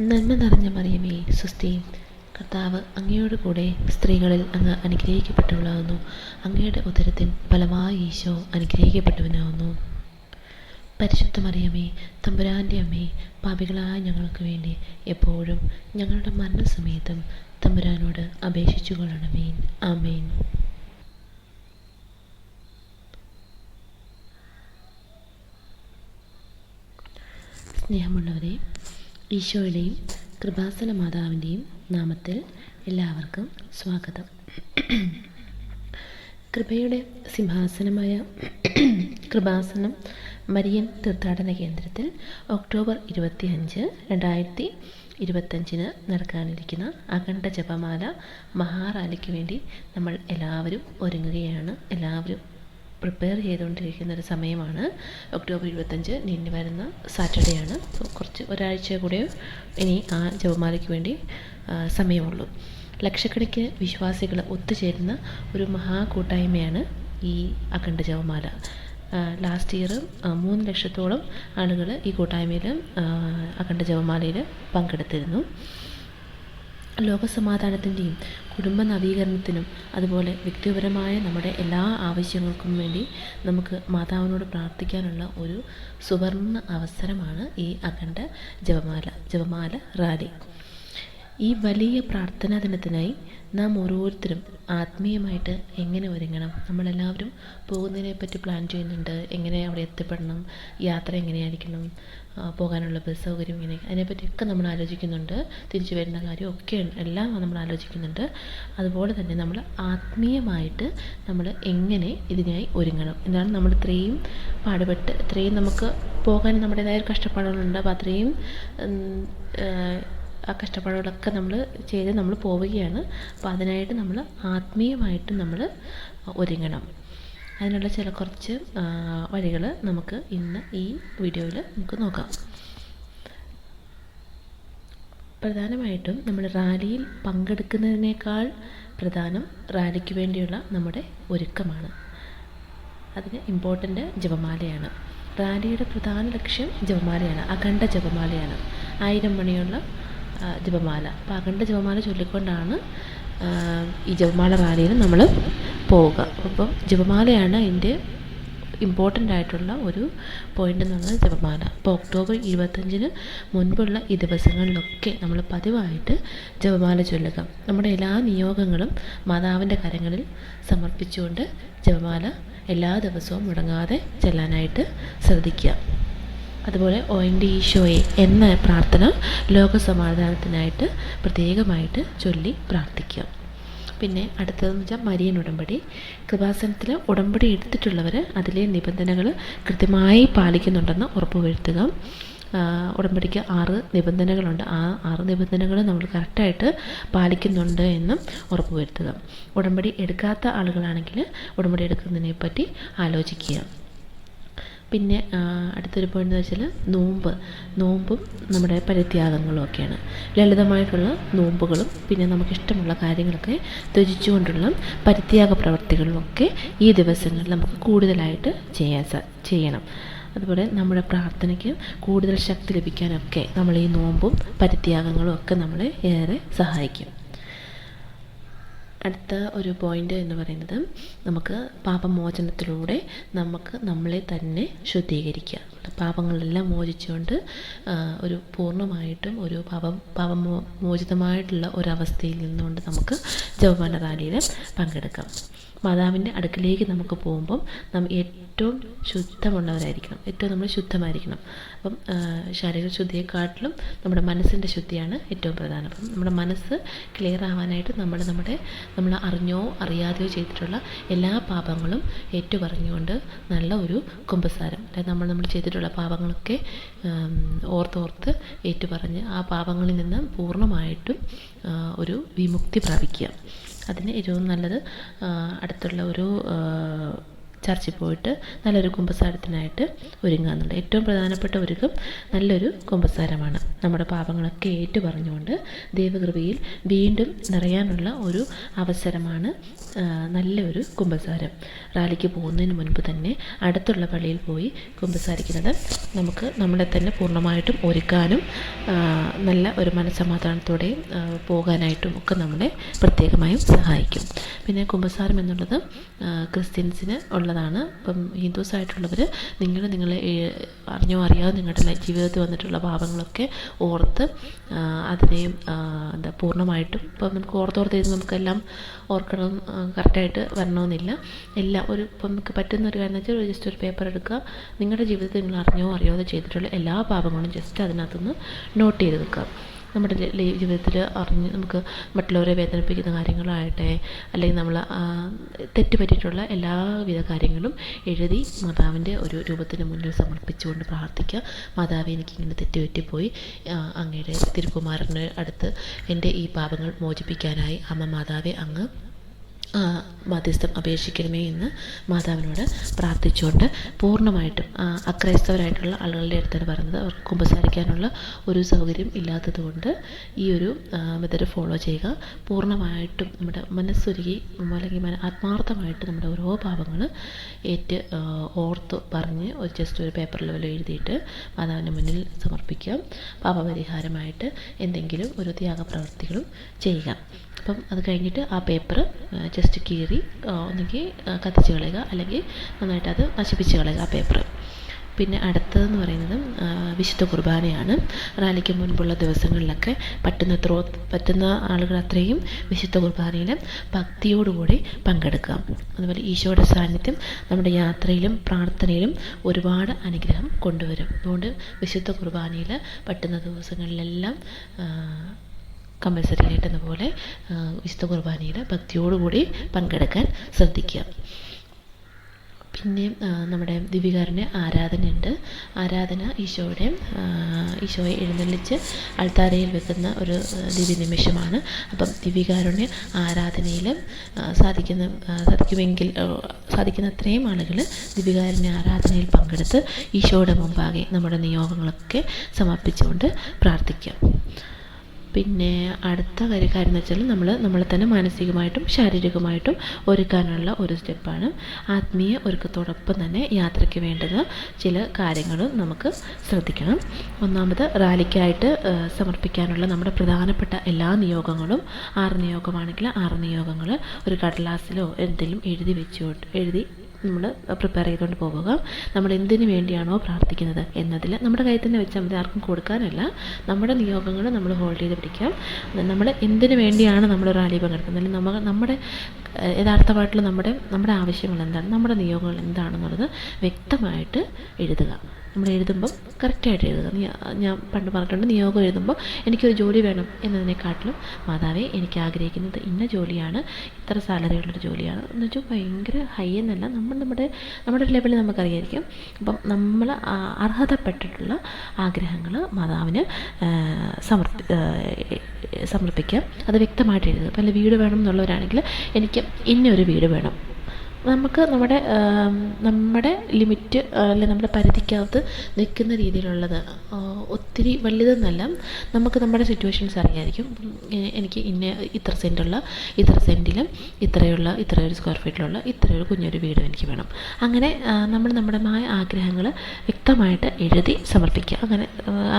നന്മ നിറഞ്ഞ മറിയമേ സുസ്ഥി കർത്താവ് അങ്ങയോട് കൂടെ സ്ത്രീകളിൽ അങ്ങ് അനുഗ്രഹിക്കപ്പെട്ടവളാകുന്നു. അങ്ങയുടെ ഉദരത്തിൽ ഫലമായ ഈശോ അനുഗ്രഹിക്കപ്പെട്ടവനാകുന്നു. പരിശുദ്ധ മറിയമേ തമ്പുരാന്റെ അമ്മേ പാപികളായ ഞങ്ങൾക്ക് വേണ്ടി എപ്പോഴും ഞങ്ങളുടെ മരണസമയത്തും തമ്പുരാനോട് അപേക്ഷിച്ചു കൊള്ളണമേൻ ആമേൻ. സ്നേഹമുള്ളവരെ ഈശോയുടെയും കൃപാസന മാതാവിന്റെയും നാമത്തിൽ എല്ലാവർക്കും സ്വാഗതം. കൃപയുടെ സിംഹാസനമായ കൃപാസനം മരിയൻ തീർത്ഥാടന കേന്ദ്രത്തിൽ ഒക്ടോബർ ഇരുപത്തി അഞ്ച് രണ്ടായിരത്തി ഇരുപത്തഞ്ചിന് നടക്കാനിരിക്കുന്ന അഖണ്ഡ ജപമാല മഹാറാലിക്ക് വേണ്ടി നമ്മൾ എല്ലാവരും ഒരുങ്ങുകയാണ്. എല്ലാവരും പ്രിപ്പയർ ചെയ്തുകൊണ്ടിരിക്കുന്ന ഒരു സമയമാണ്. ഒക്ടോബർ ഇരുപത്തഞ്ച് നീണ്ടു വരുന്ന സാറ്റർഡേ ആണ് സോ കുറച്ച് ഒരാഴ്ച കൂടെ ഇനി ആ ജപമാലയ്ക്ക് വേണ്ടി സമയമുള്ളൂ. ലക്ഷക്കണക്കിന് വിശ്വാസികൾ ഒത്തുചേരുന്ന ഒരു മഹാകൂട്ടായ്മയാണ് ഈ അഖണ്ഡ ജപമാല. ലാസ്റ്റ് ഇയർ മൂന്ന് ലക്ഷത്തോളം ആളുകൾ ഈ കൂട്ടായ്മയിൽ അഖണ്ഡ ജപമാലയിൽ പങ്കെടുത്തിരുന്നു. ലോകസമാധാനത്തിന്റെയും കുടുംബ നവീകരണത്തിനും അതുപോലെ വ്യക്തിപരമായ നമ്മുടെ എല്ലാ ആവശ്യങ്ങൾക്കും വേണ്ടി നമുക്ക് മാതാവിനോട് പ്രാർത്ഥിക്കാനുള്ള ഒരു സുവർണ അവസരമാണ് ഈ അഖണ്ഡ ജപമാല ജപമാല റാലി. ഈ വലിയ പ്രാർത്ഥനാ ദിനത്തിനായി നാം ഓരോരുത്തരും ആത്മീയമായിട്ട് എങ്ങനെ ഒരുങ്ങണം? നമ്മളെല്ലാവരും പോകുന്നതിനെ പറ്റി പ്ലാൻ ചെയ്യുന്നുണ്ട്. എങ്ങനെ അവിടെ എത്തിപ്പെടണം? യാത്ര എങ്ങനെയായിരിക്കണം? പോകാനുള്ള ബസ് സൗകര്യം ഇങ്ങനെ അതിനെപ്പറ്റിയൊക്കെ നമ്മൾ ആലോചിക്കുന്നുണ്ട്. തിരിച്ചു വരുന്ന കാര്യം ഒക്കെ എല്ലാം നമ്മൾ ആലോചിക്കുന്നുണ്ട്. അതുപോലെ തന്നെ നമ്മൾ ആത്മീയമായിട്ട് നമ്മൾ എങ്ങനെ ഇതിനായി ഒരുങ്ങണം? എന്നാണ് നമ്മൾ ഇത്രയും പാടുപെട്ട് ഇത്രയും നമുക്ക് പോകാൻ നമ്മുടേതായ കഷ്ടപ്പാടുകളുണ്ട്. അപ്പോൾ അത്രയും ആ, കഷ്ടപ്പാടുകളൊക്കെ നമ്മൾ ചെയ്ത് നമ്മൾ പോവുകയാണ്. അപ്പോൾ അതിനായിട്ട് നമ്മൾ ആത്മീയമായിട്ട് നമ്മൾ ഒരുങ്ങണം. അതിനുള്ള ചില കുറച്ച് വഴികൾ നമുക്ക് ഇന്ന് ഈ വീഡിയോയിൽ നമുക്ക് നോക്കാം. പ്രധാനമായിട്ടും നമ്മൾ റാലിയിൽ പങ്കെടുക്കുന്നതിനേക്കാൾ പ്രധാനം റാലിക്ക് വേണ്ടിയുള്ള നമ്മുടെ ഒരുക്കമാണ്. അതിന് ഇമ്പോർട്ടന്റ് ജപമാലയാണ്. റാലിയുടെ പ്രധാന ലക്ഷ്യം ജപമാലയാണ് അഖണ്ഡ ജപമാലയാണ്. ആയിരം മണിയുള്ള ജപമാല. അപ്പോൾ അഖണ്ഡ ജപമാല ചൊല്ലിക്കൊണ്ടാണ് ഈ ജപമാല റാലിയിൽ നമ്മൾ പോവുക. അപ്പം ജപമാലയാണ് എന്റെ ഇമ്പോർട്ടന്റ് ആയിട്ടുള്ള ഒരു പോയിന്റ് പറയുന്നത് ജപമാല. അപ്പോൾ ഒക്ടോബർ ഇരുപത്തഞ്ചിന് മുൻപുള്ള ഈ ദിവസങ്ങളിലൊക്കെ നമ്മൾ പതിവായിട്ട് ജപമാല ചൊല്ലുക. നമ്മുടെ എല്ലാ നിയോഗങ്ങളും മാതാവിന്റെ കരങ്ങളിൽ സമർപ്പിച്ചുകൊണ്ട് ജപമാല എല്ലാ ദിവസവും മുടങ്ങാതെ ചെല്ലാനായിട്ട് ശ്രദ്ധിക്കുക. അതുപോലെ ഒ എൻ ഡി ഈശോയെ എന്ന പ്രാർത്ഥന ലോകസമാധാനത്തിനായിട്ട് പ്രത്യേകമായിട്ട് ചൊല്ലി പ്രാർത്ഥിക്കാം പിന്നെ അടുത്തതെന്ന് വെച്ചാൽ മരിയൻ ഉടമ്പടി. കൃപാസനത്തിൽ ഉടമ്പടി എടുത്തിട്ടുള്ളവർ അതിലെ നിബന്ധനകൾ കൃത്യമായി പാലിക്കുന്നുണ്ടെന്ന് ഉറപ്പുവരുത്തുക. ഉടമ്പടിക്ക് ആറ് നിബന്ധനകളുണ്ട്. ആ ആറ് നിബന്ധനകൾ നമ്മൾ കറക്റ്റായിട്ട് പാലിക്കുന്നുണ്ട് എന്നും ഉറപ്പുവരുത്തുക. ഉടമ്പടി എടുക്കാത്ത ആളുകളാണെങ്കിൽ ഉടമ്പടി എടുക്കുന്നതിനെ പറ്റി ആലോചിക്കുക. പിന്നെ അടുത്തൊരു പോയിന്റ് എന്ന് വെച്ചാൽ നോമ്പ്. നോമ്പും നമ്മുടെ പരിത്യാഗങ്ങളും ഒക്കെയാണ്. ലളിതമായിട്ടുള്ള നോമ്പുകളും പിന്നെ നമുക്കിഷ്ടമുള്ള കാര്യങ്ങളൊക്കെ ത്യജിച്ചുകൊണ്ടുള്ള പരിത്യാഗ പ്രവർത്തികളും ഒക്കെ ഈ ദിവസങ്ങളിൽ നമുക്ക് കൂടുതലായിട്ട് ചെയ്യാൻ ചെയ്യണം. അതുപോലെ നമ്മുടെ പ്രാർത്ഥനയ്ക്ക് കൂടുതൽ ശക്തി ലഭിക്കാനൊക്കെ നമ്മൾ ഈ നോമ്പും പരിത്യാഗങ്ങളും ഒക്കെ നമ്മളെ ഏറെ സഹായിക്കും. അടുത്ത ഒരു പോയിന്റ് എന്ന് പറയുന്നത് നമുക്ക് പാപമോചനത്തിലൂടെ നമുക്ക് നമ്മളെ തന്നെ ശുദ്ധീകരിക്കുക. പാപങ്ങളെല്ലാം മോചിച്ചുകൊണ്ട് ഒരു പൂർണമായിട്ടും ഒരു പാപം പാപമോ മോചിതമായിട്ടുള്ള ഒരവസ്ഥയിൽ നിന്നുകൊണ്ട് നമുക്ക് ജവമാന റാലിയിൽ പങ്കെടുക്കാം. മാതാവിന്റെ അടുക്കിലേക്ക് നമുക്ക് പോകുമ്പം നമ്മൾ ഏറ്റവും ശുദ്ധമുള്ളവരായിരിക്കണം. ഏറ്റവും നമ്മൾ ശുദ്ധമായിരിക്കണം. അപ്പം ശാരീരിക ശുദ്ധിയെക്കാട്ടിലും നമ്മുടെ മനസ്സിന്റെ ശുദ്ധിയാണ് ഏറ്റവും പ്രധാനം. അപ്പം നമ്മുടെ മനസ്സ് ക്ലിയർ ആവാനായിട്ട് നമ്മൾ നമ്മുടെ നമ്മൾ അറിഞ്ഞോ അറിയാതെയോ ചെയ്തിട്ടുള്ള എല്ലാ പാപങ്ങളും ഏറ്റുപറഞ്ഞുകൊണ്ട് നല്ല ഒരു കുമ്പസാരം. അതായത് നമ്മൾ നമ്മൾ ചെയ്തിട്ടുള്ള പാപങ്ങളൊക്കെ ഓർത്തോർത്ത് ഏറ്റുപറഞ്ഞ് ആ പാപങ്ങളിൽ നിന്ന് പൂർണമായിട്ടും ഒരു വിമുക്തി പ്രാപിക്കുക. അതിന് ഏറ്റവും നല്ലത് അടുത്തുള്ള ഒരു ചർച്ചിൽ പോയിട്ട് നല്ലൊരു കുമ്പസാരത്തിനായിട്ട് എന്നുള്ളത് ഏറ്റവും പ്രധാനപ്പെട്ട ഒരുക്കം നല്ലൊരു കുമ്പസാരമാണ്. നമ്മുടെ പാപങ്ങളൊക്കെ ഏറ്റു പറഞ്ഞുകൊണ്ട് ദൈവകൃപയിൽ വീണ്ടും നിറയാനുള്ള ഒരു അവസരമാണ് നല്ലൊരു കുമ്പസാരം. റാലിക്ക് പോകുന്നതിന് മുൻപ് തന്നെ അടുത്തുള്ള പള്ളിയിൽ പോയി കുമ്പസാരിക്കുന്നത് നമുക്ക് നമ്മളെ തന്നെ പൂർണമായിട്ടും ഒരുക്കാനും നല്ല ഒരു മനസ്സമാധാനത്തോടെയും പോകാനായിട്ടും ഒക്കെ നമ്മളെ പ്രത്യേകമായും സഹായിക്കും. പിന്നെ കുമ്പസാരം എന്നുള്ളത് ക്രിസ്ത്യൻസിന് ഉള്ളതാണ്. ഇപ്പം ഹിന്ദുസ് ആയിട്ടുള്ളവർ നിങ്ങൾ നിങ്ങളെ അറിഞ്ഞോ അറിയാതെ നിങ്ങളുടെ ജീവിതത്തിൽ വന്നിട്ടുള്ള പാപങ്ങളൊക്കെ ഓർത്ത് അതിനെ എന്താ പൂർണമായിട്ടും ഇപ്പം നമുക്ക് ഓർത്തോർത്ത് ചെയ്ത് നമുക്കെല്ലാം ഓർക്കണം കറക്റ്റായിട്ട് വരണമെന്നില്ല. എല്ലാം ഒരു ഇപ്പം നമുക്ക് പറ്റുന്ന ഒരു കാര്യം വെച്ചാൽ ജസ്റ്റ് ഒരു പേപ്പർ എടുക്കുക. നിങ്ങളുടെ ജീവിതത്തിൽ നിങ്ങൾ അറിഞ്ഞോ അറിയാതെ ചെയ്തിട്ടുള്ള എല്ലാ പാപങ്ങളും ജസ്റ്റ് അതിനകത്തുനിന്ന് നോട്ട് ചെയ്ത് വെക്കുക. നമ്മുടെ ജീവിതത്തിൽ അറിഞ്ഞ് നമുക്ക് മറ്റുള്ളവരെ വേദനിപ്പിക്കുന്ന കാര്യങ്ങളാകട്ടെ അല്ലെങ്കിൽ നമ്മൾ തെറ്റ് പറ്റിയിട്ടുള്ള എല്ലാവിധ കാര്യങ്ങളും എഴുതി മാതാവിന്റെ ഒരു രൂപത്തിന് മുന്നിൽ സമർപ്പിച്ചുകൊണ്ട് പ്രാർത്ഥിക്കുക. മാതാവ് എനിക്കിങ്ങനെ തെറ്റുപറ്റിപ്പോയി. അങ്ങയുടെ തിരുക്കുമാരന് അടുത്ത് എന്റെ ഈ പാപങ്ങൾ മോചിപ്പിക്കാനായി അമ്മ മാതാവെ അങ്ങ് മധ്യസ്ഥം അപേക്ഷിക്കണമേ എന്ന് മാതാവിനോട് പ്രാർത്ഥിച്ചുകൊണ്ട് പൂർണമായിട്ടും അക്രൈസ്തവരായിട്ടുള്ള ആളുകളുടെ അടുത്താണ് പറയുന്നത് അവർക്ക് കുമ്പസാരിക്കാനുള്ള ഒരു സൗകര്യം ഇല്ലാത്തതുകൊണ്ട് ഈ ഒരു മെത്തഡ് ഫോളോ ചെയ്യുക. പൂർണമായിട്ടും നമ്മുടെ മനസ്സൊരുക്കി അല്ലെങ്കിൽ ആത്മാർത്ഥമായിട്ട് നമ്മുടെ ഓരോ പാപങ്ങൾ ഏറ്റ് ഓർത്ത് പറഞ്ഞ് ഒരു ജസ്റ്റ് ഒരു പേപ്പറിൽ വല്ല എഴുതിയിട്ട് മാതാവിന്റെ മുന്നിൽ സമർപ്പിക്കുക പാപപരിഹാരമായിട്ട് എന്തെങ്കിലും ഒരു ത്യാഗപ്രവർത്തികളും ചെയ്യുക. അപ്പം അത് കഴിഞ്ഞിട്ട് ആ പേപ്പർ ജസ്റ്റ് കീറി ഒന്നുകിൽ കത്തിച്ച് കളയുക അല്ലെങ്കിൽ നന്നായിട്ട് അത് നശിപ്പിച്ച് കളയുക ആ പേപ്പർ പിന്നെ അടുത്തതെന്ന് പറയുന്നത് വിശുദ്ധ കുർബാനയാണ്. റാലിക്ക് മുൻപുള്ള ദിവസങ്ങളിലൊക്കെ പറ്റുന്ന ത്രോ പറ്റുന്ന ആളുകൾ അത്രയും വിശുദ്ധ കുർബാനയിൽ ഭക്തിയോടുകൂടി പങ്കെടുക്കുക. അതുപോലെ ഈശോയുടെ സാന്നിധ്യം നമ്മുടെ യാത്രയിലും പ്രാർത്ഥനയിലും ഒരുപാട് അനുഗ്രഹം കൊണ്ടുവരും. അതുകൊണ്ട് വിശുദ്ധ കുർബാനയിൽ പറ്റുന്ന ദിവസങ്ങളിലെല്ലാം കമ്പൽസറിയായിട്ട് പോലെ വിശുദ്ധ കുർബാനയിൽ ഭക്തിയോടുകൂടി പങ്കെടുക്കാൻ ശ്രദ്ധിക്കുക. പിന്നെ നമ്മുടെ ദിവികാരന്റെ ആരാധനയുണ്ട്. ആരാധന ഈശോയുടെ ഈശോയെ എഴുന്നള്ളിച്ച് അൾത്താരയിൽ വെക്കുന്ന ഒരു ദിവ്യ നിമിഷമാണ് അപ്പം ദിവികാരുടെ ആരാധനയിൽ സാധിക്കുന്ന സാധിക്കുമെങ്കിൽ സാധിക്കുന്ന അത്രയും ആളുകൾ ദിവികാരന്റെ ആരാധനയിൽ പങ്കെടുത്ത് ഈശോയുടെ മുമ്പാകെ നമ്മുടെ നിയോഗങ്ങളൊക്കെ സമർപ്പിച്ചുകൊണ്ട് പ്രാർത്ഥിക്കാം. പിന്നെ അടുത്ത കാര്യം എന്ന് വെച്ചാൽ നമ്മൾ നമ്മളെ തന്നെ മാനസികമായിട്ടും ശാരീരികമായിട്ടും ഒരുക്കാനുള്ള ഒരു സ്റ്റെപ്പാണ് ആത്മീയ ഒരുക്കത്തോടൊപ്പം തന്നെ യാത്രയ്ക്ക് വേണ്ടുന്ന ചില കാര്യങ്ങളും നമുക്ക് ശ്രദ്ധിക്കണം. ഒന്നാമത് റാലിക്കായിട്ട് സമർപ്പിക്കാനുള്ള നമ്മുടെ പ്രധാനപ്പെട്ട എല്ലാ നിയോഗങ്ങളും ആറ് നിയോഗമാണെങ്കിൽ ആറ് നിയോഗങ്ങൾ ഒരു കടലാസിലോ എന്തെങ്കിലും എഴുതി വെച്ചോ എഴുതി നമ്മൾ പ്രിപ്പയർ ചെയ്തുകൊണ്ട് പോവുക. നമ്മൾ എന്തിനു വേണ്ടിയാണോ പ്രാർത്ഥിക്കുന്നത് എന്നതിൽ നമ്മുടെ കയ്യിൽ തന്നെ വെച്ചാൽ മതി. ആർക്കും കൊടുക്കാനല്ല. നമ്മുടെ നിയോഗങ്ങൾ നമ്മൾ ഹോൾഡ് ചെയ്ത് പിടിക്കാം. നമ്മൾ എന്തിനു വേണ്ടിയാണ് നമ്മൾ റാലി പങ്കെടുക്കുന്നത്? അല്ലെങ്കിൽ നമ്മൾ നമ്മുടെ യഥാർത്ഥമായിട്ടുള്ള നമ്മുടെ നമ്മുടെ ആവശ്യങ്ങൾ എന്താണ്? നമ്മുടെ നിയോഗങ്ങൾ എന്താണെന്നുള്ളത് വ്യക്തമായിട്ട് എഴുതുക. നമ്മൾ എഴുതുമ്പം കറക്റ്റായിട്ട് എഴുതുക. ഞാൻ പണ്ട് പറഞ്ഞിട്ടുണ്ട് നിയോഗം എഴുതുമ്പോൾ എനിക്കൊരു ജോലി വേണം എന്നതിനെക്കാട്ടിലും മാതാവേ എനിക്ക് ആഗ്രഹിക്കുന്നത് ഇന്ന ജോലിയാണ്. ഇത്ര സാലറി ഉള്ളൊരു ജോലിയാണ്. എന്ന് വെച്ചാൽ ഭയങ്കര ഹൈ എന്നല്ല. നമ്മൾ നമ്മുടെ നമ്മുടെ ലെവലിൽ നമുക്കറിയായിരിക്കും. അപ്പം നമ്മൾ അർഹതപ്പെട്ടിട്ടുള്ള ആഗ്രഹങ്ങൾ മാതാവിന് സമർപ്പി സമർപ്പിക്കാം. അത് വ്യക്തമായിട്ട് എഴുതുക. പല വീട് വേണം എന്നുള്ളവരാണെങ്കിൽ എനിക്ക് ഇന്നൊരു വീട് വേണം. നമുക്ക് നമ്മുടെ നമ്മുടെ ലിമിറ്റ് അല്ലെങ്കിൽ നമ്മുടെ പരിധിക്കകത്ത് നിൽക്കുന്ന രീതിയിലുള്ളത് ഒത്തിരി വലുതെന്നല്ല നമുക്ക് നമ്മുടെ സിറ്റുവേഷൻസ് അറിയായിരിക്കും. എനിക്ക് ഇന്ന ഇത്ര സെന്റുള്ള ഇത്ര സെന്റിലും ഇത്രയുള്ള ഇത്രയൊരു സ്ക്വയർ ഫീറ്റിലുള്ള ഇത്രയൊരു കുഞ്ഞൊരു വീട് എനിക്ക് വേണം. അങ്ങനെ നമ്മൾ നമ്മുടേതായ ആഗ്രഹങ്ങൾ വ്യക്തമായിട്ട് എഴുതി സമർപ്പിക്കുക. അങ്ങനെ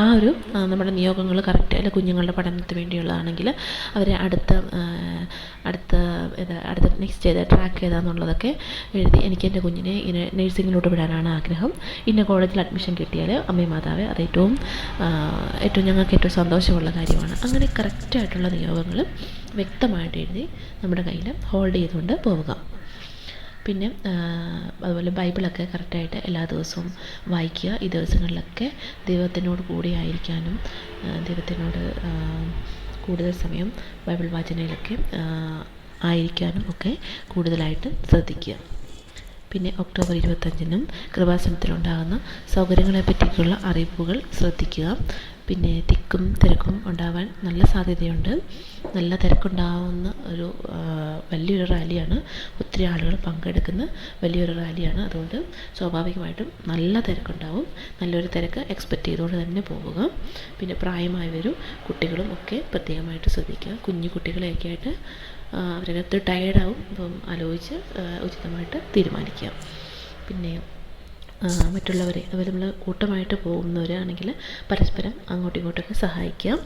ആ ഒരു നമ്മുടെ നിയോഗങ്ങൾ കറക്റ്റ് അല്ലെങ്കിൽ കുഞ്ഞുങ്ങളുടെ പഠനത്തിന് വേണ്ടിയുള്ളതാണെങ്കിൽ അവരെ അടുത്ത അടുത്ത അടുത്ത നെക്സ്റ്റ് ഏതാ ട്രാക്ക് ഏതാണെന്നുള്ളതൊക്കെ എഴുതി എനിക്ക് എന്റെ കുഞ്ഞിനെ ഇങ്ങനെ നഴ്സിങ്ങിലോട്ട് വിടാനാണ് ആഗ്രഹം. ഇന്ന കോളേജിൽ അഡ്മിഷൻ കിട്ടിയാൽ അമ്മയും മാതാവേ അത് ഏറ്റവും ഏറ്റവും ഞങ്ങൾക്ക് ഏറ്റവും സന്തോഷമുള്ള കാര്യമാണ്. അങ്ങനെ കറക്റ്റായിട്ടുള്ള നിയോഗങ്ങൾ വ്യക്തമായിട്ട് എഴുതി നമ്മുടെ കയ്യിൽ ഹോൾഡ് ചെയ്തുകൊണ്ട് പോവുക. പിന്നെ അതുപോലെ ബൈബിളൊക്കെ കറക്റ്റായിട്ട് എല്ലാ ദിവസവും വായിക്കുക. ഈ ദിവസങ്ങളിലൊക്കെ ദൈവത്തിനോട് കൂടി ആയിരിക്കാനും ദൈവത്തിനോട് കൂടുതൽ സമയം ബൈബിൾ വാചനയിലൊക്കെ ആയിരിക്കാനും ഒക്കെ കൂടുതലായിട്ട് ശ്രദ്ധിക്കുക. പിന്നെ ഒക്ടോബർ ഇരുപത്തഞ്ചിനും കൃപാസനത്തിലുണ്ടാകുന്ന സൗകര്യങ്ങളെ പറ്റിയിട്ടുള്ള അറിയിപ്പുകൾ ശ്രദ്ധിക്കുക. പിന്നെ തിക്കും തിരക്കും ഉണ്ടാവാൻ നല്ല സാധ്യതയുണ്ട്. നല്ല തിരക്കുണ്ടാവുന്ന ഒരു വലിയൊരു റാലിയാണ് ഒത്തിരി ആളുകൾ പങ്കെടുക്കുന്ന വലിയൊരു റാലിയാണ്. അതുകൊണ്ട് സ്വാഭാവികമായിട്ടും നല്ല തിരക്കുണ്ടാവും. നല്ലൊരു തിരക്ക് എക്സ്പെക്റ്റ് ചെയ്തുകൊണ്ട് തന്നെ പോവുക. പിന്നെ പ്രായമായവരും കുട്ടികളും ഒക്കെ പ്രത്യേകമായിട്ട് ശ്രദ്ധിക്കുക. കുഞ്ഞു കുട്ടികളെയൊക്കെ ആയിട്ട് അവരകത്ത് ടയേർഡാവും അപ്പം ആലോചിച്ച് ഉചിതമായിട്ട് തീരുമാനിക്കുക. പിന്നെ മറ്റുള്ളവരെ അതുപോലെ നമ്മൾ കൂട്ടമായിട്ട് പോകുന്നവരാണെങ്കിൽ പരസ്പരം അങ്ങോട്ടും ഇങ്ങോട്ടൊക്കെ സഹായിക്കാം.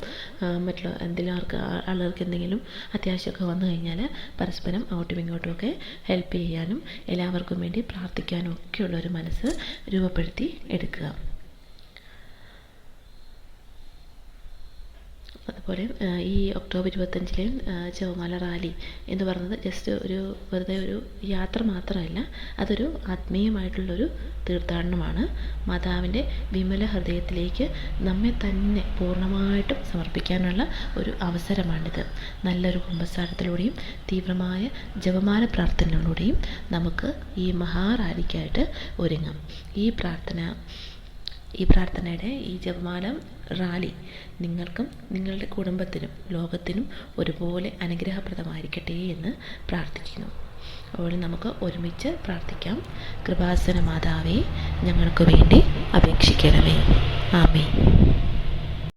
മറ്റുള്ള എന്തെങ്കിലും ആർക്ക് ആളുകൾക്ക് എന്തെങ്കിലും അത്യാവശ്യമൊക്കെ വന്നു കഴിഞ്ഞാൽ പരസ്പരം അങ്ങോട്ടും ഇങ്ങോട്ടുമൊക്കെ ഹെൽപ്പ് ചെയ്യാനും എല്ലാവർക്കും വേണ്ടി പ്രാർത്ഥിക്കാനും ഒക്കെയുള്ളൊരു മനസ്സ് രൂപപ്പെടുത്തി എടുക്കുക. അതുപോലെ ഈ ഒക്ടോബർ ഇരുപത്തഞ്ചിലെ ജപമാല റാലി എന്ന് പറയുന്നത് ജസ്റ്റ് ഒരു വെറുതെ ഒരു യാത്ര മാത്രമല്ല അതൊരു ആത്മീയമായിട്ടുള്ളൊരു തീർത്ഥാടനമാണ്. മാതാവിന്റെ വിമല ഹൃദയത്തിലേക്ക് നമ്മെ തന്നെ പൂർണമായിട്ടും സമർപ്പിക്കാനുള്ള ഒരു അവസരമാണിത്. നല്ലൊരു കുമ്പസാരത്തിലൂടെയും തീവ്രമായ ജപമാല പ്രാർത്ഥനകളിലൂടെയും നമുക്ക് ഈ മഹാറാലിക്കായിട്ട് ഒരുങ്ങാം. ഈ പ്രാർത്ഥന ഈ പ്രാർത്ഥനയുടെ ഈ ജപമാല റാലി നിങ്ങൾക്കും നിങ്ങളുടെ കുടുംബത്തിനും ലോകത്തിനും ഒരുപോലെ അനുഗ്രഹപ്രദമായിരിക്കട്ടെ എന്ന് പ്രാർത്ഥിക്കുന്നു. അതുപോലെ നമുക്ക് ഒരുമിച്ച് പ്രാർത്ഥിക്കാം. കൃപാസന മാതാവേ ഞങ്ങൾക്ക് വേണ്ടി അപേക്ഷിക്കണമേ. ആമേ